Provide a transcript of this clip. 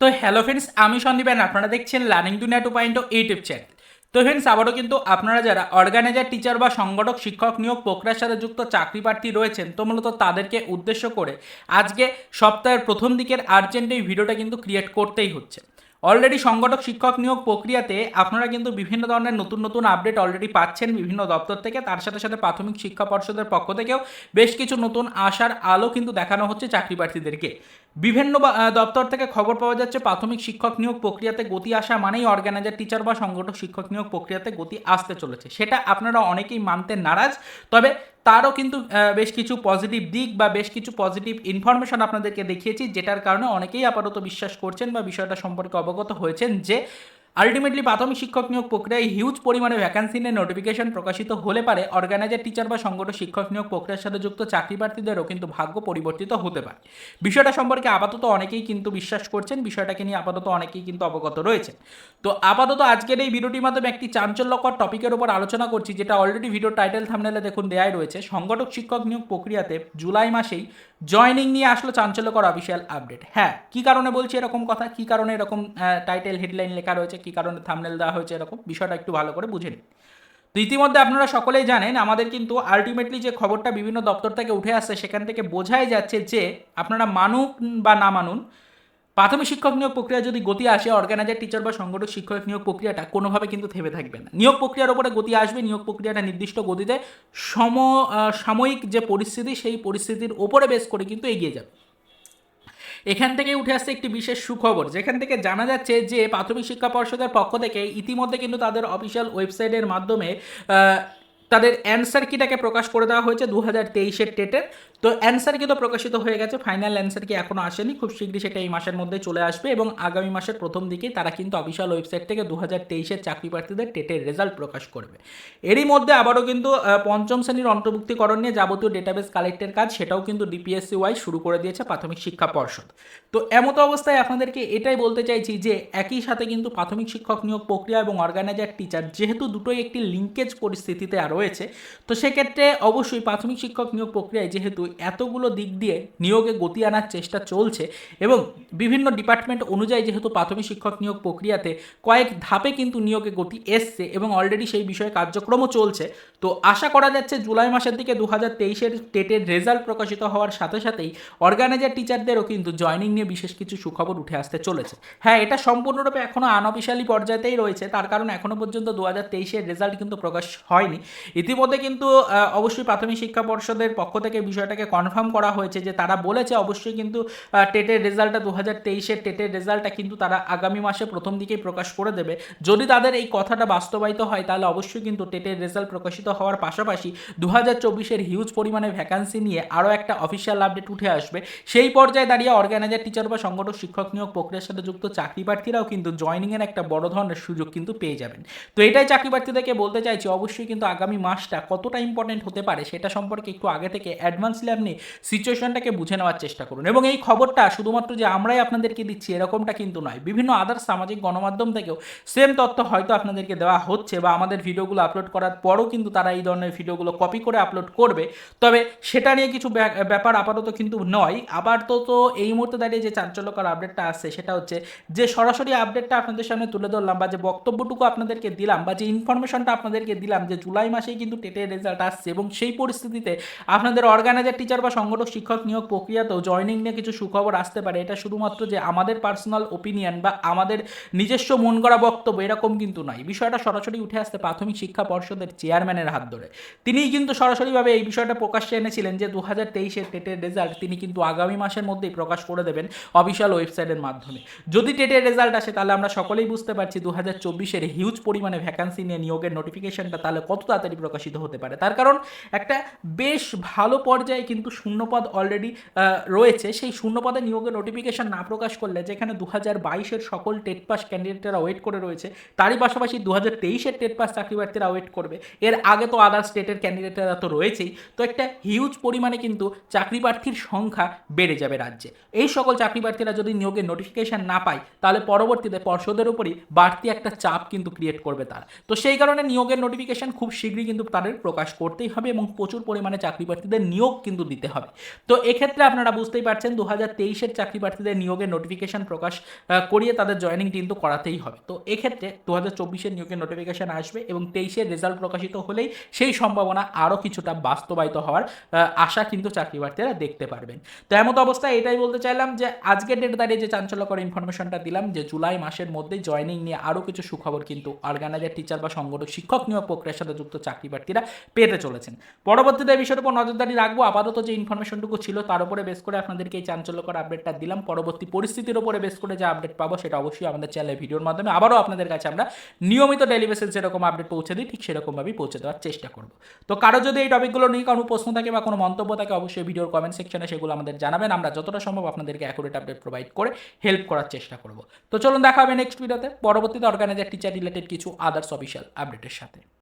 তো hello friends আমি সন্দীপেন, আপনারা দেখছেন learning Duniya two point YouTube channel তো ফ্রেন্ডস আবারও কিন্তু আপনারা যারা অর্গানাইজার টিচার বা সংগঠক, শিক্ষক নিয়োগ প্রক্রিয়ার সাথে যুক্ত চাকরি প্রার্থী রয়েছেন, তো মূলত তাদেরকে উদ্দেশ্য করে আজকে সপ্তাহের প্রথম দিকের আর্জেন্ট এই ভিডিওটা কিন্তু ক্রিয়েট করতেই হচ্ছে। অলরেডি সংগঠক শিক্ষক নিয়োগ প্রক্রিয়াতে আপনারা কিন্তু বিভিন্ন ধরনের নতুন নতুন আপডেট অলরেডি পাচ্ছেন বিভিন্ন দপ্তর থেকে। তার সাথে সাথে প্রাথমিক শিক্ষা পর্ষদের পক্ষ থেকেও বেশ কিছু নতুন আশার আলো কিন্তু দেখানো হচ্ছে চাকরি প্রার্থীদেরকে বিভিন্ন দপ্তর থেকে খবর পাওয়া যাচ্ছে প্রাথমিক শিক্ষক নিয়োগ প্রক্রিয়াতে গতি আসা মানেই অর্গানাইজার টিচার বা সংগঠক শিক্ষক নিয়োগ প্রক্রিয়াতে গতি আসতে চলেছে। সেটা আপনারা অনেকেই মানতে নারাজ। তবে তারও কিন্তু বেশ কিছু পজিটিভ দিক বা বেশ কিছু পজিটিভ ইনফরমেশন আপনাদেরকে দেখিয়েছি, যেটার কারণে অনেকেই আপাতত বিশ্বাস করছেন বা বিষয়টা সম্পর্কে অবগত হয়েছেন যে আলটিমেটলি প্রাথমিক শিক্ষক নিয়োগ প্রক্রিয়ায় হিউজ পরিমাণে ভ্যাকান্সি নিয়ে নোটিফিকেশন প্রকাশিত হলে পারে অর্গানাইজার টিচার বা সংগঠন শিক্ষক নিয়োগ প্রক্রিয়ার সাথে যুক্ত চাকরি প্রার্থীদেরও কিন্তু ভাগ্য পরিবর্তিত হতে পারে। বিষয়টা সম্পর্কে আপাতত অনেকেই কিন্তু বিশ্বাস করছেন, বিষয়টাকে নিয়ে আপাতত অনেকেই কিন্তু অবগত রয়েছে তো আপাতত আজকের এই ভিডিওটির মাধ্যমে একটি চাঞ্চল্যকর টপিকের উপর আলোচনা করছি, যেটা অলরেডি ভিডিও টাইটেল থামনেলে দেখুন দেয়াই রয়েছে। সংগঠক শিক্ষক নিয়োগ প্রক্রিয়াতে জুলাই মাসেই জয়নিং নিয়ে আসলো চাঞ্চল্যকর অফিসিয়াল আপডেট হ্যাঁ কী কারণে বলছি এরকম কথা? কী কারণে এরকম টাইটেল হেডলাইন লেখা রয়েছে? কী কারণে থামনেল দেওয়া হয়েছে এরকম? বিষয়টা একটু ভালো করে বুঝে নিন। তো ইতিমধ্যে আপনারা সকলেই জানেন, আমাদের কিন্তু আলটিমেটলি যে খবরটা বিভিন্ন দপ্তর থেকে উঠে আসছে, সেখান থেকে বোঝাই যাচ্ছে যে আপনারা মানুন বা না মানুন প্রাথমিক শিক্ষক নিয়োগ প্রক্রিয়া যদি গতি আসে অর্গানাইজার টিচার বা সংগঠক শিক্ষক নিয়োগ প্রক্রিয়াটা কোনোভাবে কিন্তু থেমে থাকবে না। নিয়োগ প্রক্রিয়ার উপরে গতি আসবে, নিয়োগ প্রক্রিয়াটা নির্দিষ্ট গতিতে সম সাময়িক যে পরিস্থিতি, সেই পরিস্থিতির ওপরে বেস করে কিন্তু এগিয়ে যাবে। এখান থেকে উঠে আসছে একটি বিশেষ সুখবর, যেখান থেকে জানা যাচ্ছে যে প্রাথমিক শিক্ষা পর্ষদের পক্ষ থেকে ইতিমধ্যে কিন্তু তাদের অফিসিয়াল ওয়েবসাইটের মাধ্যমে তাদের অ্যান্সার কিটাকে প্রকাশ করে দেওয়া হয়েছে দু হাজার তেইশের টেটের তো অ্যান্সার কিন্তু প্রকাশিত হয়ে গেছে ফাইনাল অ্যান্সার কি এখনও আসেনি, খুব শীঘ্রই সেটা এই মাসের মধ্যে চলে আসবে এবং আগামী মাসের প্রথম দিকেই তারা কিন্তু অফিসিয়াল ওয়েবসাইট থেকে দু হাজার তেইশের চাকরি প্রার্থীদের টেটের রেজাল্ট প্রকাশ করবে। এরই মধ্যে আবারও কিন্তু পঞ্চম শ্রেণির অন্তর্ভুক্তিকরণ নিয়ে যাবতীয় ডেটাবেস কালেক্টের কাজ সেটাও কিন্তু ডিপিএসসি ওয়াই শুরু করে দিয়েছে প্রাথমিক শিক্ষা পর্ষদ। তো এমত অবস্থায় আপনাদেরকে এটাই বলতে চাইছি যে একই সাথে কিন্তু প্রাথমিক শিক্ষক নিয়োগ প্রক্রিয়া এবং অর্গানাইজার টিচার যেহেতু দুটোই একটি লিঙ্কেজ পরিস্থিতিতে রয়েছে, তো সেক্ষেত্রে অবশ্যই প্রাথমিক শিক্ষক নিয়োগ প্রক্রিয়ায় যেহেতু এতগুলো দিক দিয়ে নিয়োগে গতি আনার চেষ্টা চলছে এবং বিভিন্ন ডিপার্টমেন্ট অনুযায়ী যেহেতু প্রাথমিক শিক্ষক নিয়োগ প্রক্রিয়াতে কয়েক ধাপে কিন্তু নিয়োগে গতি এসছে এবং অলরেডি সেই বিষয়ে কার্যক্রমও চলছে। তো আশা করা যাচ্ছে জুলাই মাসের দিকে দু হাজার তেইশের টেটের রেজাল্ট প্রকাশিত হওয়ার সাথে সাথেই অর্গানাইজার টিচারদেরও কিন্তু জয়নিং নিয়ে বিশেষ কিছু সুখবর উঠে আসতে চলেছে। হ্যাঁ এটা সম্পূর্ণরূপে এখনও আনঅফিসিয়ালি পর্যায়েতেই রয়েছে। তার কারণ এখনও পর্যন্ত দু হাজার তেইশের রেজাল্ট কিন্তু প্রকাশ হয়নি। ইতিমধ্যে কিন্তু অবশ্যই প্রাথমিক শিক্ষা পর্ষদের পক্ষ থেকে বিষয়টাকে কনফার্ম করা হয়েছে যে তারা বলেছে অবশ্যই কিন্তু টেটের রেজাল্টটা দু হাজার তেইশের টেটের রেজাল্টটা কিন্তু তারা আগামী মাসে প্রথম দিকেই প্রকাশ করে দেবে। যদি তাদের এই কথাটা বাস্তবায়িত হয়, তাহলে অবশ্যই কিন্তু টেটের রেজাল্ট প্রকাশিত হওয়ার পাশাপাশি দু হাজার চব্বিশের হিউজ পরিমাণে ভ্যাকান্সি নিয়ে আরও একটা অফিসিয়াল আপডেট উঠে আসবে। সেই পর্যায়ে দাঁড়িয়ে অর্গানাইজার টিচার বা সংগঠক, শিক্ষক নিয়োগ প্রক্রিয়ার সাথে যুক্ত চাকরি প্রার্থীরাও কিন্তু জয়নিংয়ের একটা বড় ধরনের সুযোগ কিন্তু পেয়ে যাবেন। তো এটাই চাকরি প্রার্থীদেরকে বলতে চাইছি, অবশ্যই কিন্তু আগামী মাসটা কতটা ইম্পর্টেন্ট হতে পারে সেটা সম্পর্কে একটু আগে থেকে অ্যাডভান্সলি আপনি সিচুয়েশনটাকে বুঝে নেওয়ার চেষ্টা করুন। এবং এই খবরটা শুধুমাত্র যে আমরাই আপনাদেরকে দিচ্ছি, এরকমটা কিন্তু নয়। বিভিন্ন আদার্স সামাজিক গণমাধ্যম থেকেও সেম তথ্য হয়তো আপনাদেরকে দেওয়া হচ্ছে বা আমাদের ভিডিওগুলো আপলোড করার পরও কিন্তু তারা এই ধরনের ভিডিওগুলো কপি করে আপলোড করবে। তবে সেটা নিয়ে কিছু ব্যাপার আপাতত কিন্তু নয়। আবার তো তো এই মুহূর্তে দাঁড়িয়ে যে চাঞ্চল্যকর আপডেটটা আসছে, সেটা হচ্ছে যে সরাসরি আপডেটটা আপনাদের সামনে তুলে ধরলাম বা যে বক্তব্যটুকু আপনাদেরকে দিলাম বা যে ইনফরমেশনটা আপনাদেরকে দিলাম যে জুলাই মাসেই কিন্তু টেটের রেজাল্ট আসছে এবং সেই পরিস্থিতিতে আপনাদের অর্গানাইজার টিচার বা সংগঠক শিক্ষক নিয়োগ প্রক্রিয়াতেও জয়নিং নিয়ে কিছু সুখবর আসতে পারে। এটা শুধুমাত্র যে আমাদের পার্সোনাল ওপিনিয়ন বা আমাদের নিজস্ব মন করা বক্তব্য এরকম কিন্তু নয়। বিষয়টা সরাসরি উঠে আসতে প্রাথমিক শিক্ষা পর্ষদের চেয়ারম্যানের হাত ধরে। তিনিই কিন্তু সরাসরিভাবে এই বিষয়টা প্রকাশ্যে এনেছিলেন যে দু হাজার তেইশের টেটের রেজাল্ট তিনি কিন্তু আগামী মাসের মধ্যেই প্রকাশ করে দেবেন অফিসিয়াল ওয়েবসাইটের মাধ্যমে। যদি টেটের রেজাল্ট আসে তাহলে আমরা সকলেই বুঝতে পারছি দু হাজার চব্বিশের হিউজ পরিমাণে ভ্যাকান্সি নিয়ে নিয়োগের নোটিফিকেশনটা তাহলে কত তাড়াতাড়ি প্রকাশিত হতে পারে। তার কারণ একটা বেশ ভালো পর্যায়ে কিন্তু শূন্যপদ অলরেডি রয়েছে। সেই শূন্যপদে নিয়োগের নোটিফিকেশন না প্রকাশ করলে, যেখানে দু হাজার বাইশের সকল টেট পাস ক্যান্ডিডেটরা ওয়েট করে রয়েছে, তারই পাশাপাশি দু হাজার তেইশের টেট পাস চাকরি প্রার্থীরা ওয়েট করবে। এর আগে তো আদার স্টেটের ক্যান্ডিডেটরা তো রয়েছেই। তো একটা হিউজ পরিমাণে কিন্তু চাকরি প্রার্থীর সংখ্যা বেড়ে যাবে রাজ্যে। এই সকল চাকরি প্রার্থীরা যদি নিয়োগের নোটিফিকেশন না পায়, তাহলে পরবর্তীতে পর্ষদের উপরই বাড়তি একটা চাপ কিন্তু ক্রিয়েট করবে তারা। তো সেই কারণে নিয়োগের নোটিফিকেশন খুব শীঘ্রই কিন্তু তাদের প্রকাশ করতেই হবে এবং প্রচুর পরিমাণে চাকরি প্রার্থীদের নিয়োগ কিন্তু কিন্তু দিতে হবে। তো এক্ষেত্রে আপনারা বুঝতেই পারছেন দু হাজার তেইশের চাকরি প্রার্থীদের নিয়োগের নোটিফিকেশন প্রকাশ করিয়ে তাদের জয়েনিং কিন্তু করাতেই হবে। তো এক্ষেত্রে দু হাজার চব্বিশের নিয়োগের নোটিফিকেশন আসবে এবং তেইশের রেজাল্ট প্রকাশিত হলেই সেই সম্ভাবনা আরও কিছুটা বাস্তবায়িত হওয়ার আশা কিন্তু চাকরি প্রার্থীরা দেখতে পারবেন। তো এমত অবস্থায় এটাই বলতে চাইলাম যে আজকের ডেট দাঁড়িয়ে যে চাঞ্চল্যকর ইনফরমেশনটা দিলাম যে জুলাই মাসের মধ্যে জয়েনিং নিয়ে আরও কিছু সুখবর কিন্তু অর্গানাইজার টিচার বা সংগঠক, শিক্ষক নিয়োগ প্রক্রিয়ার সাথে যুক্ত চাকরি প্রার্থীরা পেতে চলেছেন। পরবর্তীতে এই বিষয়ের উপর নজরদারি রাখব। আপাতত যে ইনফরমেশনটুকু ছিল তার উপরে বেস করে আপনাদেরকে এই চাঞ্চল্যকর আপডেটটা দিলাম। পরবর্তী পরিস্থিতির উপরে বেস করে যে আপডেট পাবো সেটা অবশ্যই আমাদের চ্যানেলে ভিডিওর মাধ্যমে আবারও আপনাদের কাছে আমরা নিয়মিত ডেলি যেরকম আপডেট পৌঁছে দিই, ঠিক সেরকমভাবেই পৌঁছে দেওয়ার চেষ্টা করব। তো কারও যদি এই টপিকগুলো নিয়ে কোনো প্রশ্ন থাকে বা কোনো মন্তব্য থাকে, অবশ্যই ভিডিওর কমেন্ট সেকশনে সেগুলো আমাদের জানাবেন। আমরা যতটা সম্ভব আপনাদেরকে অ্যাকুরেট আপডেট প্রোভাইড করে হেল্প করার চেষ্টা করব। তো চলুন দেখা হবে নেক্সট ভিডিওতে পরবর্তীতে অর্গানাইজার টিচার রিলেটেড কিছু আদার্স অফিসিয়াল আপডেটের সাথে।